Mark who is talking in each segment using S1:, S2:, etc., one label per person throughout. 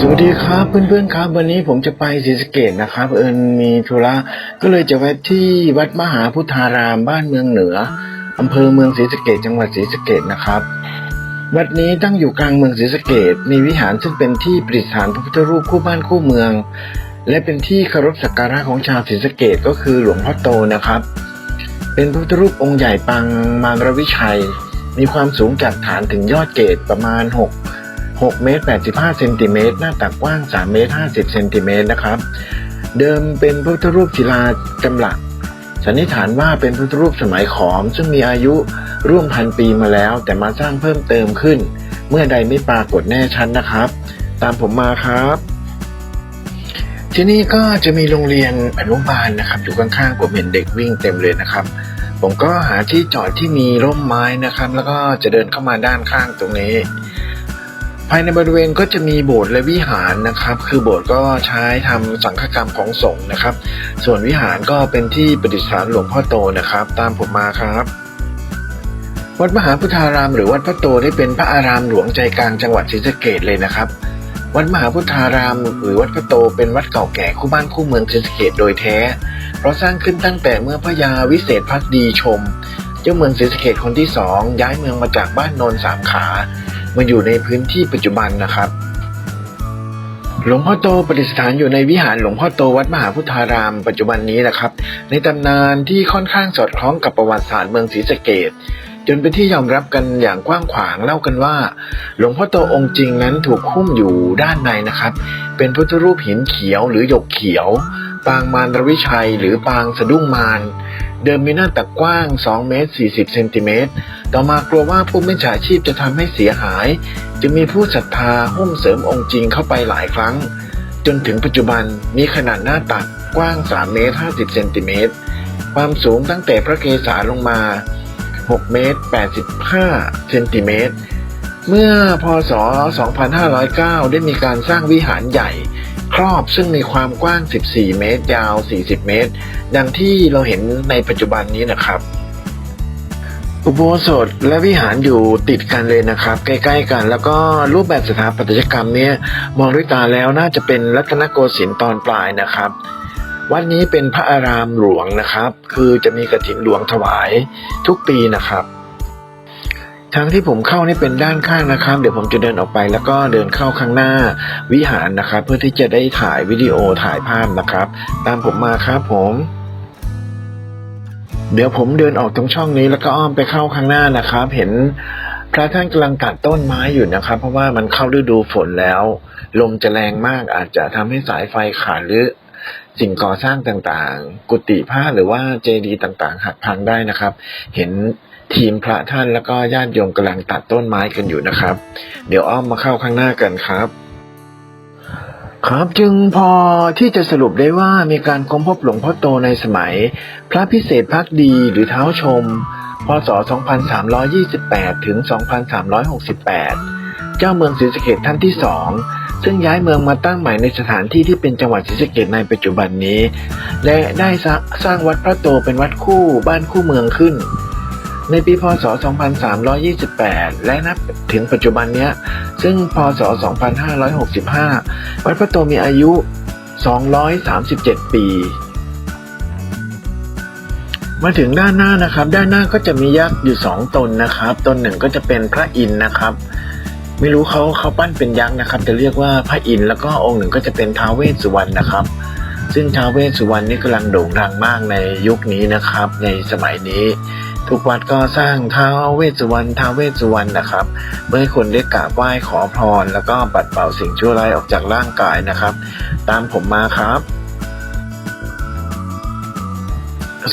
S1: สวัสดีครับเพื่อนๆครับ วันนี้ผมจะไปศรีสะเกดนะครับ เอิญมีธุระก็เลยจะแวะที่วัดมหาพุทธารามบ้านเมืองเหนืออำเภอเมืองศรีสะเกดจังหวัดศรีสะเกดนะครับ วัดนี้ตั้งอยู่กลางเมืองศรีสะเกดมีวิหารซึ่งเป็นที่ประดิษฐานพระพุทธรูปคู่บ้านคู่เมือง และเป็นที่เคารพสักการะของชาวศรีสะเกดก็คือหลวงพ่อโตนะครับ เป็นพระพุทธรูปองค์ใหญ่ปางมารวิชัย มีความสูงจากฐานถึงยอดเกตประมาณ 6 6 เมตร 85 เซนติเมตร หน้าตักกว้าง 3 เมตร 50 เซนติเมตรนะครับ เดิมเป็นพระพุทธรูปศิลาจำหลัก สันนิษฐานว่าเป็นพระพุทธรูปสมัยขอม ซึ่งมีอายุร่วมพันปีมาแล้ว แต่มาสร้างเพิ่มเติมขึ้น เมื่อใดไม่ปรากฏแน่ชัดนนะครับ ตามผมมาครับที่นี่ก็จะมีโรงเรียนอนุบาลนะครับ อยู่ข้างๆผมเห็นเด็กวิ่งเต็มเลยนะครับ ผมก็หาที่จอดที่มีร่มไม้นะครับ แล้วก็จะเดินเข้ามาด้านข้างตรงนี้ ภายในบริเวณก็จะมีโบสถ์และวิหารนะครับ คือโบสถ์ก็ใช้ทำสังฆกรรมของสงฆ์นะครับ ส่วนวิหารก็เป็นที่ประดิษฐานหลวงพ่อโตนะครับ ตามผมมาครับวัดมหาพุทธาราม หรือวัดพระโตได้เป็นพระอารามหลวงใจกลางจังหวัดศรีสะเกดเลยนะครับ วัดมหาพุทธาราม หรือวัดพระโตเป็นวัดเก่าแก่คู่บ้านคู่เมืองศรีสะเกดโดยแท้ เพราะสร้างขึ้นตั้งแต่เมื่อพระยาวิเศษพักดีชม เจ้าเมืองศรีสะเกดคนที่สองย้ายเมืองมาจากบ้านโนนสามขา มาอยู่ในพื้นที่ปัจจุบันนะครับ หลวงพ่อโตประดิษฐานอยู่ในวิหารหลวงพ่อโตวัดมหาพุทธาราม ปัจจุบันนี้นะครับ ในตำนานที่ค่อนข้างสอดคล้องกับประวัติศาสตร์เมืองศรีสะเกดจนเป็นที่ยอมรับกันอย่างกว้างขวางเล่ากันว่า หลวงพ่อโตองค์จริงนั้นถูกคุ้มอยู่ด้านในนะครับ เป็นพุทธรูปหินเขียวหรือหยกเขียว ปางมารรวิชัยหรือปางสะดุ้งมารเดิมมีหน้าตักกว้าง 2 เมตร 40 เซนติเมตร ต่อมากลัวว่าผู้มิจฉาชีพจะทำให้เสียหาย จึงมีผู้ศรัทธาหุ้มเสริมองค์จริงเข้าไปหลายครั้ง จนถึงปัจจุบันมีขนาดหน้าตักกว้าง 3 เมตร 50 เซนติเมตร ความสูงตั้งแต่พระเกศาลงมา 6 เมตร 85 เซนติเมตร เมื่อพศ 2509 ได้มีการสร้างวิหารใหญ่ ครอบซึ่งมีความกว้าง 14 เมตร ยาว 40 เมตร ดังที่เราเห็นในปัจจุบันนี้นะครับ อุโบสถและวิหารอยู่ติดกันเลยนะครับ ใกล้ ๆ กัน แล้วก็รูปแบบสถาปัตยกรรมเนี่ยมองด้วยตาแล้วน่าจะเป็นรัตนโกสินทร์ตอนปลายนะครับ วัดนี้เป็นพระอารามหลวงนะครับ คือจะมีกระถินหลวงถวายทุกปีนะครับทางที่ผมเข้านี่เป็นด้านข้างนะครับ เดี๋ยวผมจะเดินออกไปแล้วก็เดินเข้าข้างหน้าวิหารนะครับ เพื่อที่จะได้ถ่ายวิดีโอถ่ายภาพนะครับ ตามผมมาครับผม เดี๋ยวผมเดินออกตรงช่องนี้แล้วก็อ้อมไปเข้าข้างหน้านะครับ เห็นพระท่านกำลังตัดต้นไม้อยู่นะครับ เพราะว่ามันเข้าฤดูฝนแล้ว ลมจะแรงมากอาจจะทำให้สายไฟขาดหรือสิ่งก่อสร้างต่างๆ กุฏิผ้าหรือว่าเจดีย์ต่างๆ หักพังได้นะครับ เห็นทีมพระท่านแล้วก็ญาติโยมกำลังตัดต้นไม้กันอยู่นะครับ เดี๋ยวอ้อมมาเข้าข้างหน้ากันครับ ครับจึงพอที่จะสรุปได้ว่ามีการค้นพบหลวงพ่อโตในสมัย พระพิเศษพักดีหรือเท้าชม พศ 2328 ถึง 2368 เจ้าเมืองศรีสะเกดท่านที่สองซึ่งย้ายเมืองมาตั้งใหม่ในสถานที่ที่เป็นจังหวัดศรีสะเกดในปัจจุบันนี้ และได้สร้างวัดพระโตเป็นวัดคู่บ้านคู่เมืองขึ้น ในปีพศ 2328 และนับถึงปัจจุบันเนี้ย ซึ่งพศ 2565 วัดพระโตมีอายุ 237 ปี มาถึงด้านหน้านะครับ ด้านหน้าก็จะมียักษ์อยู่ 2 ตนนะครับ ตนหนึ่งก็จะเป็นพระอินทร์นะครับ ไม่รู้เขาเขาปั้นเป็นยักษ์นะครับจะเรียกว่าพระอินทร์แล้วก็องค์หนึ่งก็จะเป็นท้าวเวสสุวรรณนะครับซึ่งท้าวเวสสุวรรณนี่กำลังโด่งดังมากในยุคนี้นะครับ ในสมัยนี้ ทุกวัดก็สร้างท้าวเวสสุวรรณท้าวเวสสุวรรณนะครับ เพื่อให้คนได้กราบไหว้ขอพร แล้วก็ปัดเป่าสิ่งชั่วร้ายออกจากร่างกายนะครับ ตามผมมาครับ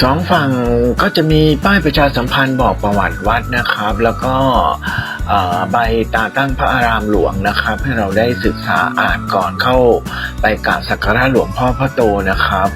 S1: สองฝั่งก็จะมีป้ายประชาสัมพันธ์บอกประวัติวัดนะครับ แล้วก็ใบตาตั้งพระอารามหลวงนะครับ ให้เราได้ศึกษาอ่านก่อนเข้าไปกราบสักการะหลวงพ่อพระโตนะครับ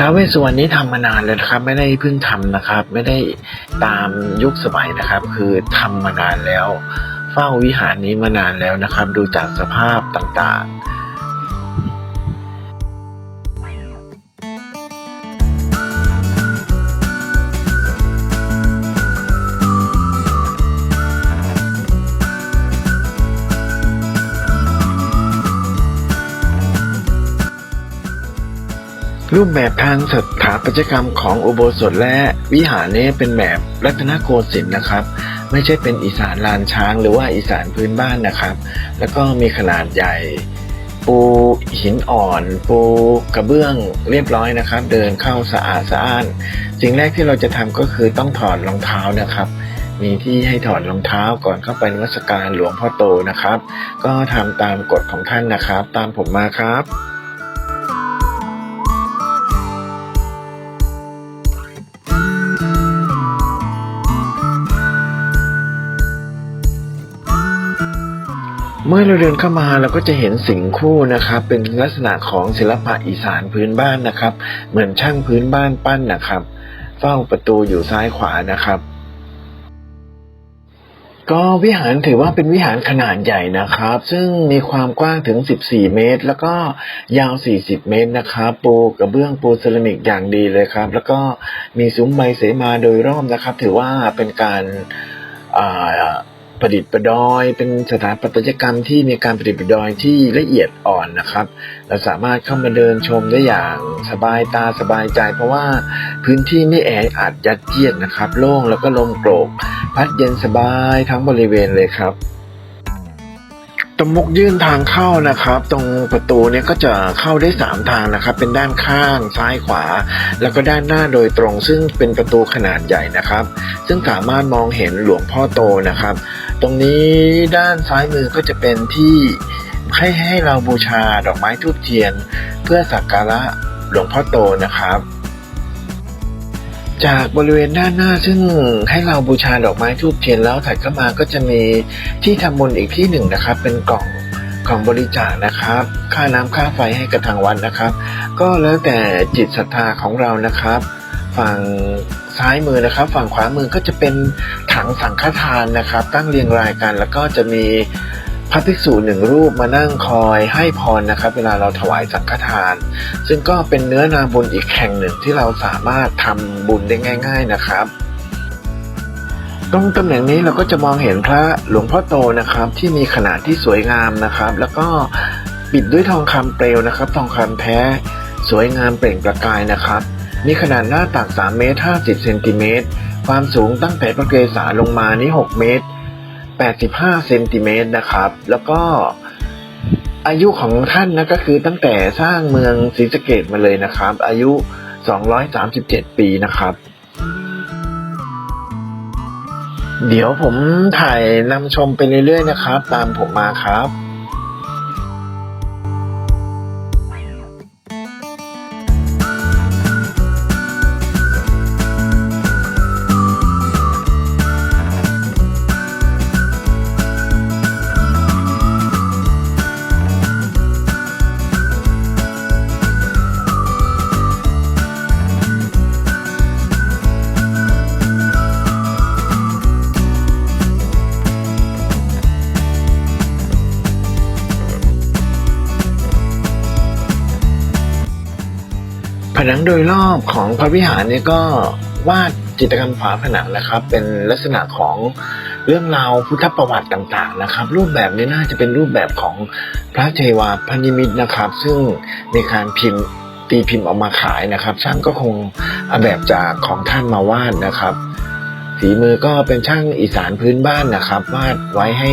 S1: ท้าวเวสสุวรรณนี้ทำมานานเลยนะครับ ไม่ได้เพิ่งทำนะครับ ไม่ได้ตามยุคสมัยนะครับ คือทำมานานแล้ว เฝ้าวิหารนี้มานานแล้วนะครับ ดูจากสภาพต่างๆ รูปแบบทางสถาปัตยกรรมของอุโบสถและวิหารนี้เป็นแบบรัตนโกสินทร์นะครับ ไม่ใช่เป็นอีสานลานช้างหรือว่าอีสานพื้นบ้านนะครับ แล้วก็มีขนาดใหญ่ ปูหินอ่อน ปูกระเบื้องเรียบร้อยนะครับ เดินเข้าสะอาดสะอ้าน สิ่งแรกที่เราจะทำก็คือต้องถอดรองเท้านะครับมีที่ให้ถอดรองเท้าก่อนเข้าไปนมัสการหลวงพ่อโตนะครับ ก็ทำตามกฎของท่านนะครับ ตามผมมาครับ เมื่อเราเดินเข้ามาเราก็จะเห็นสิงคู่นะครับ เป็นลักษณะของศิลปะอีสานพื้นบ้านนะครับ เหมือนช่างพื้นบ้านปั้นนะครับ เฝ้าประตูอยู่ซ้ายขวานะครับก็วิหารถือว่าเป็นวิหารขนาดใหญ่นะครับ ซึ่งมีความกว้างถึง 14 เมตร แล้วก็ยาว 40 เมตรนะครับปูกระเบื้องปูเซรามิกอย่างดีเลยครับ แล้วก็มีซุ้มใบเสมาโดยรอบนะครับ ถือว่าเป็นการ ประดิษฐ์ประดอย เป็นสถาปัตยกรรมที่มีการประดิษฐ์ประดอยที่ละเอียดอ่อนนะครับ เราสามารถเข้ามาเดินชมได้อย่างสบายตาสบายใจ เพราะว่าพื้นที่ไม่แออัดยัดเยียดนะครับ โล่งแล้วก็ลมโกรก พัดเย็นสบายทั้งบริเวณเลยครับ ตรงมุกยื่นทางเข้านะครับ ตรงประตูเนี่ยก็จะเข้าได้สามทางนะครับ เป็นด้านข้างซ้ายขวา แล้วก็ด้านหน้าโดยตรง ซึ่งเป็นประตูขนาดใหญ่นะครับ ซึ่งสามารถมองเห็นหลวงพ่อโตนะครับ ตรงนี้ด้านซ้ายมือก็จะเป็นที่ให้ให้เราบูชาดอกไม้ทูบเทียน เพื่อสักการะหลวงพ่อโตนะครับ จากบริเวณด้านหน้าซึ่งให้เราบูชาดอกไม้ทูบเทียนแล้วถัดเข้ามาก็จะมีที่ทำบุญอีกที่หนึ่งนะครับ เป็นกล่องกล่องบริจาคนะครับ ค่าน้ำค่าไฟให้กับทางวัดนะครับ ก็แล้วแต่จิตศรัทธาของเรานะครับ ฝั่งซ้ายมือนะครับ ฝั่งขวามือก็จะเป็นถังสังฆทานนะครับ ตั้งเรียงรายกันแล้วก็จะมี พระภิกษุหนึ่งรูปมานั่งคอยให้พรนะครับ เวลาเราถวายสังฆทาน ซึ่งก็เป็นเนื้อนาบุญอีกแห่งหนึ่งที่เราสามารถทำบุญได้ง่าย ๆนะครับ ตรงตำแหน่งนี้เราก็จะมองเห็นพระหลวงพ่อโตนะครับ ที่มีขนาดที่สวยงามนะครับ แล้วก็ปิดด้วยทองคำเปลวนะครับ ทองคำแท้ สวยงามเปล่งประกายนะครับมีขนาดหน้าตัก3เมตร50เซนติเมตรความสูงตั้งแต่พระเกศาลงมานี่ 6 เมตร 85เซนติเมตรนะครับ แล้วก็อายุของท่านนะก็คือตั้งแต่สร้างเมืองศรีสะเกดมาเลยนะครับ อายุ 237 ปีนะครับ เดี๋ยวผมถ่ายนำชมไปเรื่อยๆนะครับ ตามผมมาครับ นังโดยรอบของพระวิหารเนี่ยก็วาดจิตรกรรมฝาผนังนะครับ เป็นลักษณะของเรื่องราวพุทธประวัติต่างๆนะครับ รูปแบบนี้น่าจะเป็นรูปแบบของพระเทวาพนนิมิตนะครับ ซึ่งในการพิมพ์ตีพิมพ์ออกมาขายนะครับ ช่างก็คงเอาแบบจากของท่านมาวาดนะครับฝีมือก็เป็นช่างอีสานพื้นบ้านนะครับ วาดไว้ให้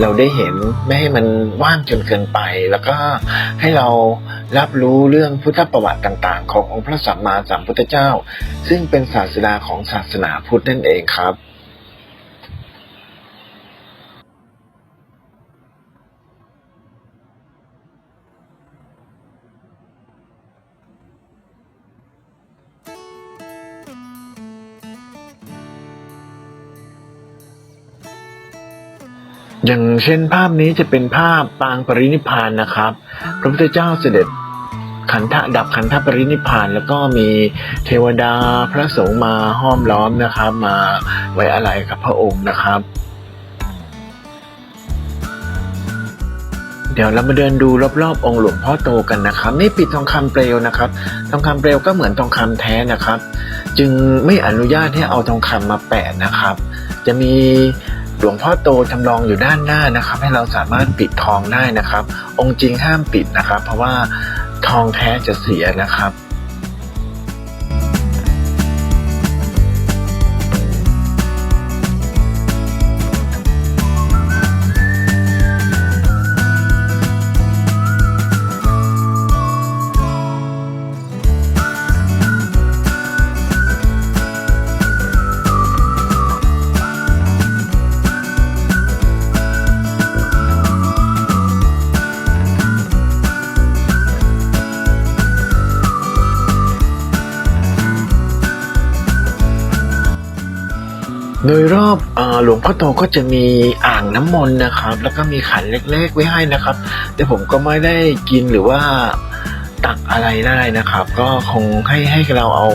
S1: เราได้เห็นไม่ให้มันว่างจนเกินไป แล้วก็ให้เรา รับรู้เรื่องพุทธประวัติต่าง ๆ ขององค์พระสัมมาสัมพุทธเจ้า ซึ่งเป็นศาสดาของศาสนาพุทธนั่นเองครับ อย่างเช่นภาพนี้จะเป็นภาพปางปรินิพานนะครับ พระพุทธเจ้าเสด็จขันธะดับขันธปรินิพานแล้วก็มีเทวดาพระสงฆ์มาห้อมล้อมนะครับ มาไว้อะไรกับพระองค์นะครับ เดี๋ยวเรามาเดินดูรอบๆ องค์หลวงพ่อโตกันนะครับ นี่ปิดทองคำเปลวนะครับ ทองคำเปลวก็เหมือนทองคำแท้นะครับ จึงไม่อนุญาตให้เอาทองคำมาแปะนะครับ จะมี ลวงพ่อโตจำลองอยู่ด้านหน้านะครับ ให้เราสามารถปิดทองได้นะครับ องค์จริงห้ามปิดนะครับ เพราะว่าทองแท้จะเสียนะครับ โดยรอบอหลวงพ่อโตก็จะมีอ่างน้ำมนต์นะครับ แล้วก็มีขันเล็กๆไว้ให้นะครับ แต่ผมก็ไม่ได้กินหรือว่าตักอะไรได้นะครับ ก็คงให้ให้เราเอา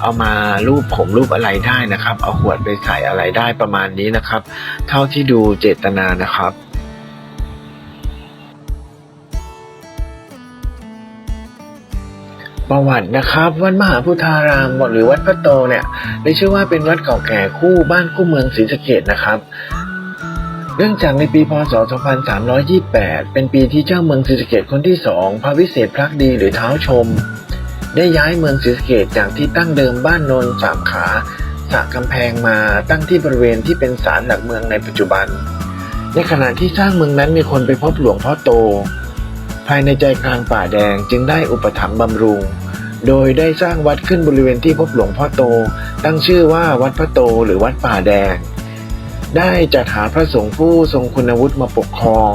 S1: เอามารูปผมรูปอะไรได้นะครับ เอาขวดไปใส่อะไรได้ประมาณนี้นะครับ เท่าที่ดูเจตนานะครับ ประวัตินะครับ วัดมหาพุทธารามหรือวัดพระโตเนี่ยได้ชื่อว่าเป็นวัดเก่าแก่คู่บ้านคู่เมืองศรีสะเกดนะครับ เนื่องจากในปีพศ 2328 เป็นปีที่เจ้าเมืองศรีสะเกดคนที่สองพระวิเศษพลักดีหรือเท้าชม ได้ย้ายเมืองศรีสะเกดจากที่ตั้งเดิมบ้านโนนสามขาสระกำแพงมาตั้งที่บริเวณที่เป็นศาลหลักเมืองในปัจจุบัน ในขณะที่สร้างเมืองนั้นมีคนไปพบหลวงพ่อโตภายในใจกลางป่าแดงจึงได้อุปถัมภ์บำรุง โดยได้สร้างวัดขึ้นบริเวณที่พบหลวงพ่อโต ตั้งชื่อว่าวัดพระโตหรือวัดป่าแดง ได้จัดหาพระสงฆ์ผู้ทรงคุณวุฒิมาปกครอง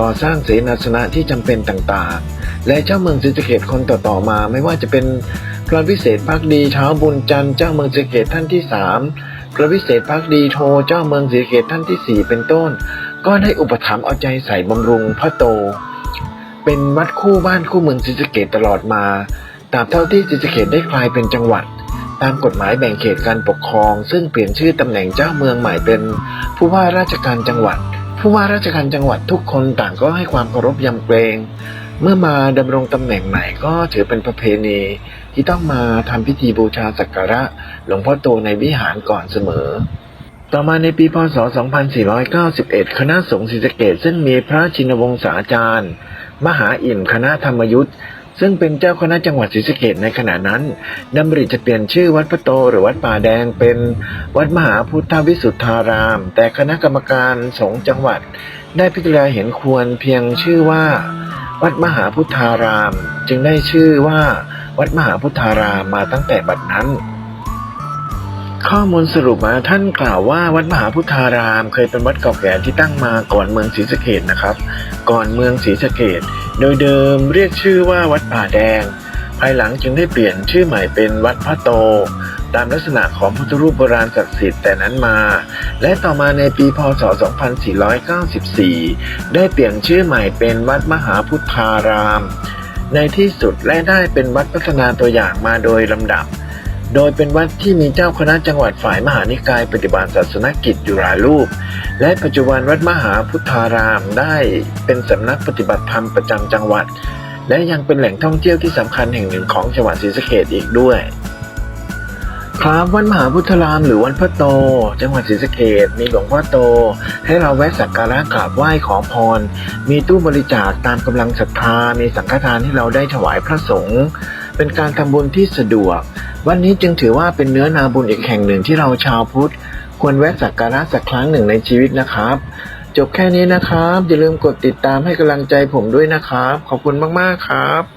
S1: ก่อสร้างเสนาสนะที่จำเป็นต่างๆ และเจ้าเมืองศรีสะเกดคนต่อๆมาไม่ว่าจะเป็นพระวิเศษพักดีเท้าบุญจันทร์เจ้าเมืองศรีสะเกดท่านที่สามพระวิเศษพักดีโทเจ้าเมืองศรีสะเกดท่านที่สี่เป็นต้น ก็ได้อุปถัมภ์เอาใจใส่บำรุงพระโต เป็นวัดคู่บ้านคู่เมืองศรีสะเกดตลอดมา ตราบเท่าที่ศรีสะเกดได้กลายเป็นจังหวัด ตามกฎหมายแบ่งเขตการปกครอง ซึ่งเปลี่ยนชื่อตำแหน่งเจ้าเมืองใหม่เป็น ผู้ว่าราชการจังหวัด ผู้ว่าราชการจังหวัดทุกคนต่างก็ให้ความเคารพยำเกรงเมื่อมาดำรงตำแหน่งใหม่ก็ถือเป็นประเพณี ที่ต้องมาทำพิธีบูชาสักการะหลวงพ่อโตในวิหารก่อนเสมอ ต่อมาในปีพศ 2491 คณะสงฆ์ศรีสะเกดซึ่งมีพระชินวงศาจารย์ มหาอิ่มคณะธรรมยุทธ์ ซึ่งเป็นเจ้าคณะจังหวัดศรีสะเกดในขณะนั้นดำริจะเปลี่ยนชื่อวัดพระโตหรือวัดป่าแดงเป็นวัดมหาพุทธวิสุทธาราม แต่คณะกรรมการสงฆ์จังหวัด ได้พิจารณาเห็นควรเพียงชื่อว่า วัดมหาพุทธาราม จึงได้ชื่อว่า วัดมหาพุทธารามมาตั้งแต่บัดนั้น ข้อมูลสรุปมาท่านกล่าวว่าวัดมหาพุทธาราม เคยเป็นวัดเก่าแก่ที่ตั้งมาก่อนเมืองศรีสะเกดนะครับ ก่อนเมืองศรีสะเกดโดยเดิมเรียกชื่อว่าวัดป่าแดง ภายหลังจึงได้เปลี่ยนชื่อใหม่เป็นวัดพระโต ตามลักษณะของพุทธรูปโบราณศักดิ์สิทธิ์แต่นั้นมา และต่อมาในปีพศ 2494 ได้เปลี่ยนชื่อใหม่เป็นวัดมหาพุทธาราม ในที่สุดและได้เป็นวัดพัฒนาตัวอย่างมาโดยลำดับ โดยเป็นวัดที่มีเจ้าคณะจังหวัดฝ่ายมหานิกายปฏิบัติศาสนกิจอยู่หลายรูป และปัจจุบันวัดมหาพุทธารามได้เป็นสำนักปฏิบัติธรรมประจำจังหวัด และยังเป็นแหล่งท่องเที่ยวที่สำคัญแห่งหนึ่งของจังหวัดศรีสะเกดอีกด้วยครับวัดมหาพุทธารามหรือวัดพระโต จังหวัดศรีสะเกดมีหลวงพ่อโต ให้เราแวะสักการะกราบไหว้ขอพร มีตู้บริจาคตามกำลังศรัทธามีสังฆทานให้เราได้ถวายพระสงฆ์ เป็นการทำบุญที่สะดวก วันนี้จึงถือว่าเป็นเนื้อนาบุญอีกแห่งหนึ่งที่เราชาวพุทธ ควรแวะสักการะสักครั้งหนึ่งในชีวิตนะครับ จบแค่นี้นะครับ อย่าลืมกดติดตามให้กำลังใจผมด้วยนะครับ ขอบคุณมากๆครับ